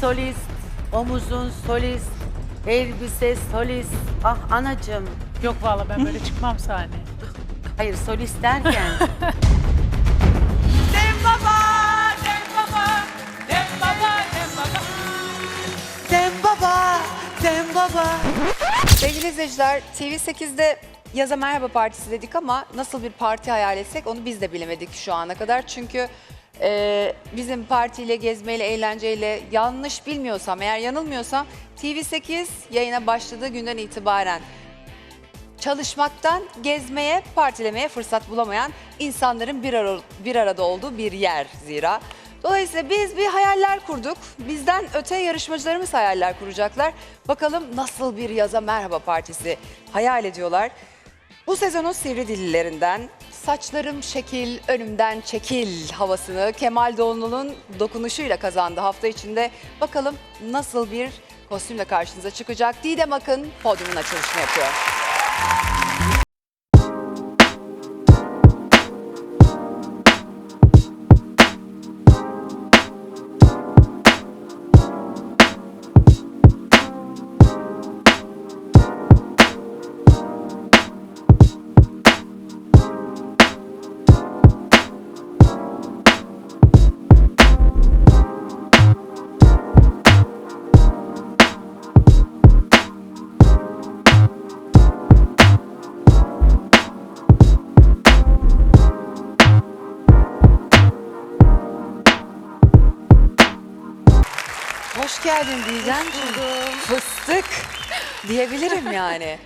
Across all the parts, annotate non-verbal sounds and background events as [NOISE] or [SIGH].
solist, omuzun solist, elbise solist. Ah anacığım. Yok vallahi ben böyle çıkmam sahneye. Hayır solist derken. [LAUGHS] Dem baba, dem baba, dem baba, dem baba. Dem baba, dem baba. Sevgili izleyiciler, TV8'de Yaza Merhaba Partisi dedik ama nasıl bir parti hayal etsek onu biz de bilemedik şu ana kadar. Çünkü e, bizim partiyle, gezmeyle, eğlenceyle yanlış bilmiyorsam, eğer yanılmıyorsam TV8 yayına başladığı günden itibaren çalışmaktan gezmeye, partilemeye fırsat bulamayan insanların bir, ara- bir arada olduğu bir yer zira. Dolayısıyla biz bir hayaller kurduk. Bizden öte yarışmacılarımız hayaller kuracaklar. Bakalım nasıl bir yaza merhaba partisi hayal ediyorlar. Bu sezonun sivri dillilerinden saçlarım şekil, önümden çekil havasını Kemal Doğulu'nun dokunuşuyla kazandı hafta içinde. Bakalım nasıl bir kostümle karşınıza çıkacak. Didem Akın podyumun açılışını yapıyor. Didem. Fıstık diyebilirim yani.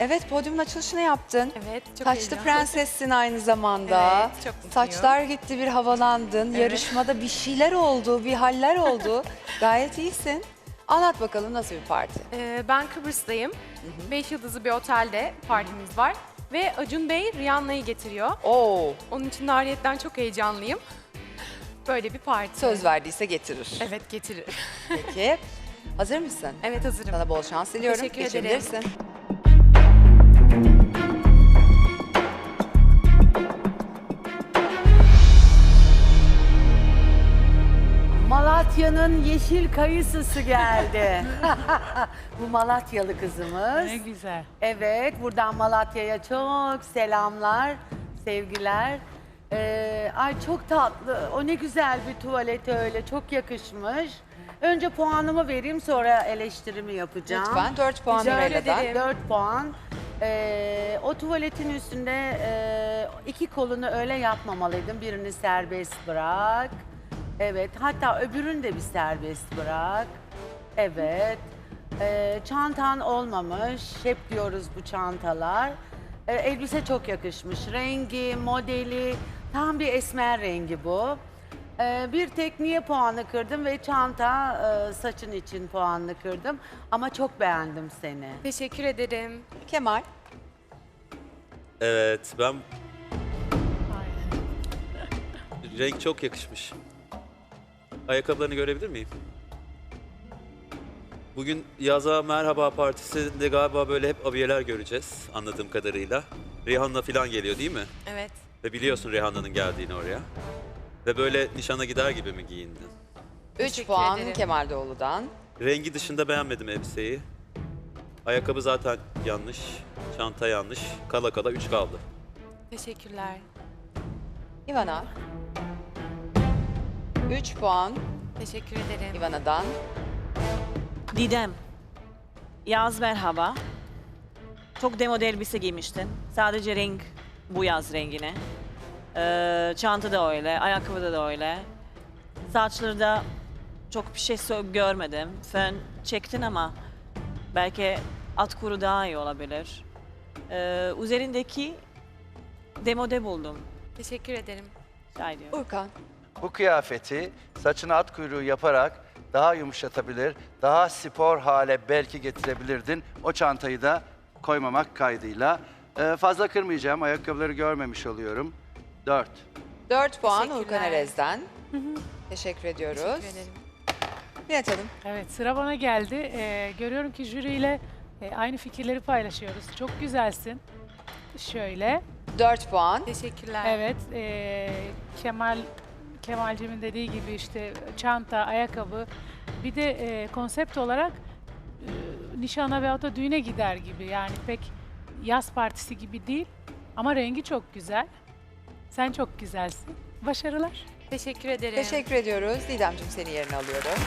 Evet podyumun açılışını yaptın. Evet, çok Saçlı heyecanlı. prensessin aynı zamanda. Evet, çok mutluyum. Saçlar gitti bir havalandın. Yarışmada bir şeyler oldu, bir haller oldu. [LAUGHS] Gayet iyisin. Anlat bakalım nasıl bir parti? Ee, ben Kıbrıs'tayım. Beş yıldızlı bir otelde partimiz var. Ve Acun Bey Rihanna'yı getiriyor. Oo, Onun için de çok heyecanlıyım. Böyle bir parti. söz verdiyse getirir. Evet getirir. Peki. Hazır mısın? Evet hazırım. Sana bol şans diliyorum. Teşekkür ederim. Geçebilirsin. Malatya'nın yeşil kayısısı geldi. [LAUGHS] Bu Malatyalı kızımız. Ne güzel. Evet, buradan Malatya'ya çok selamlar, sevgiler. Ee, ay çok tatlı, o ne güzel bir tuvalet öyle, çok yakışmış. Önce puanımı vereyim, sonra eleştirimi yapacağım. Lütfen 4 puan Rica ederim. 4 puan. Ee, o tuvaletin üstünde e, iki kolunu öyle yapmamalıydın. Birini serbest bırak. Evet, hatta öbürünü de bir serbest bırak. Evet. Ee, çantan olmamış. Hep diyoruz bu çantalar. Ee, elbise çok yakışmış. Rengi, modeli, tam bir esmer rengi bu. Ee, bir tek niye puanı kırdım ve çanta e, saçın için puanını kırdım. Ama çok beğendim seni. Teşekkür ederim. Kemal. Evet, ben renk çok yakışmış. Ayakkabılarını görebilir miyim? Bugün yaza merhaba partisinde galiba böyle hep abiyeler göreceğiz anladığım kadarıyla. Rihanna falan geliyor değil mi? Evet. Ve biliyorsun Rihanna'nın geldiğini oraya. Ve böyle nişana gider gibi mi giyindin? 3 Teşekkür puan ederim. Kemal Doğulu'dan. Rengi dışında beğenmedim elbiseyi. Ayakkabı zaten yanlış, çanta yanlış. Kala kala 3 kaldı. Teşekkürler. Ivana. 3 puan Teşekkür ederim. Ivana'dan. Didem, yaz merhaba. Çok demode elbise giymiştin. Sadece renk bu yaz rengine. Ee, çanta da öyle, ayakkabı da öyle. Saçlarda çok bir şey görmedim. Fön çektin ama belki at kuru daha iyi olabilir. Ee, üzerindeki demode buldum. Teşekkür ederim. Rica ediyorum. Urkan. Bu kıyafeti saçına at kuyruğu yaparak daha yumuşatabilir, daha spor hale belki getirebilirdin. O çantayı da koymamak kaydıyla. Ee, fazla kırmayacağım, ayakkabıları görmemiş oluyorum. 4. 4 puan Teşekkürler. Urkan Erez'den. Teşekkür ediyoruz. Teşekkür ederim. Nihat Hanım. Evet sıra bana geldi. Ee, görüyorum ki jüriyle e, aynı fikirleri paylaşıyoruz. Çok güzelsin. Şöyle. 4 puan. Teşekkürler. Evet. e, Kemal Kemal'cimin dediği gibi işte çanta, ayakkabı. Bir de e, konsept olarak e, nişana veyahut da düğüne gider gibi. Yani pek yaz partisi gibi değil ama rengi çok güzel. Sen çok güzelsin. Başarılar. Teşekkür ederim. Teşekkür ediyoruz. Didemciğim seni yerine alıyorum.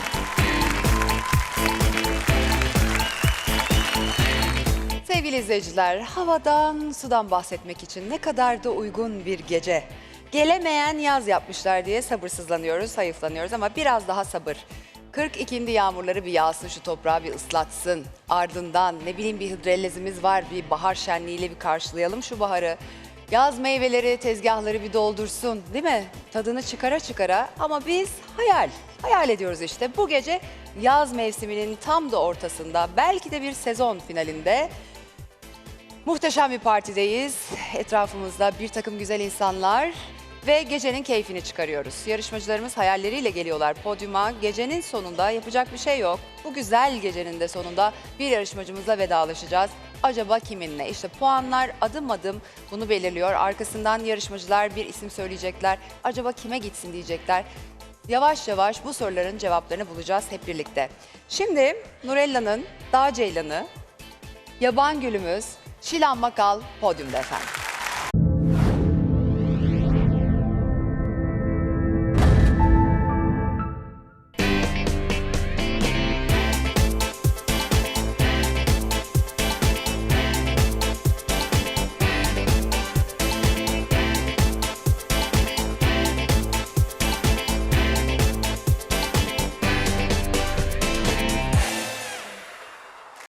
Sevgili izleyiciler, havadan, sudan bahsetmek için ne kadar da uygun bir gece. Gelemeyen yaz yapmışlar diye sabırsızlanıyoruz, hayıflanıyoruz ama biraz daha sabır. 42. yağmurları bir yağsın şu toprağı bir ıslatsın. Ardından ne bileyim bir hıdrellezimiz var, bir bahar şenliğiyle bir karşılayalım şu baharı. Yaz meyveleri, tezgahları bir doldursun değil mi? Tadını çıkara çıkara ama biz hayal, hayal ediyoruz işte. Bu gece yaz mevsiminin tam da ortasında, belki de bir sezon finalinde Muhteşem bir partideyiz. Etrafımızda bir takım güzel insanlar ve gecenin keyfini çıkarıyoruz. Yarışmacılarımız hayalleriyle geliyorlar podyuma. Gecenin sonunda yapacak bir şey yok. Bu güzel gecenin de sonunda bir yarışmacımızla vedalaşacağız. Acaba kiminle? İşte puanlar adım adım bunu belirliyor. Arkasından yarışmacılar bir isim söyleyecekler. Acaba kime gitsin diyecekler. Yavaş yavaş bu soruların cevaplarını bulacağız hep birlikte. Şimdi Nurella'nın Dağ Ceylanı Yaban Gülümüz Şilan Makal podyumda efendim.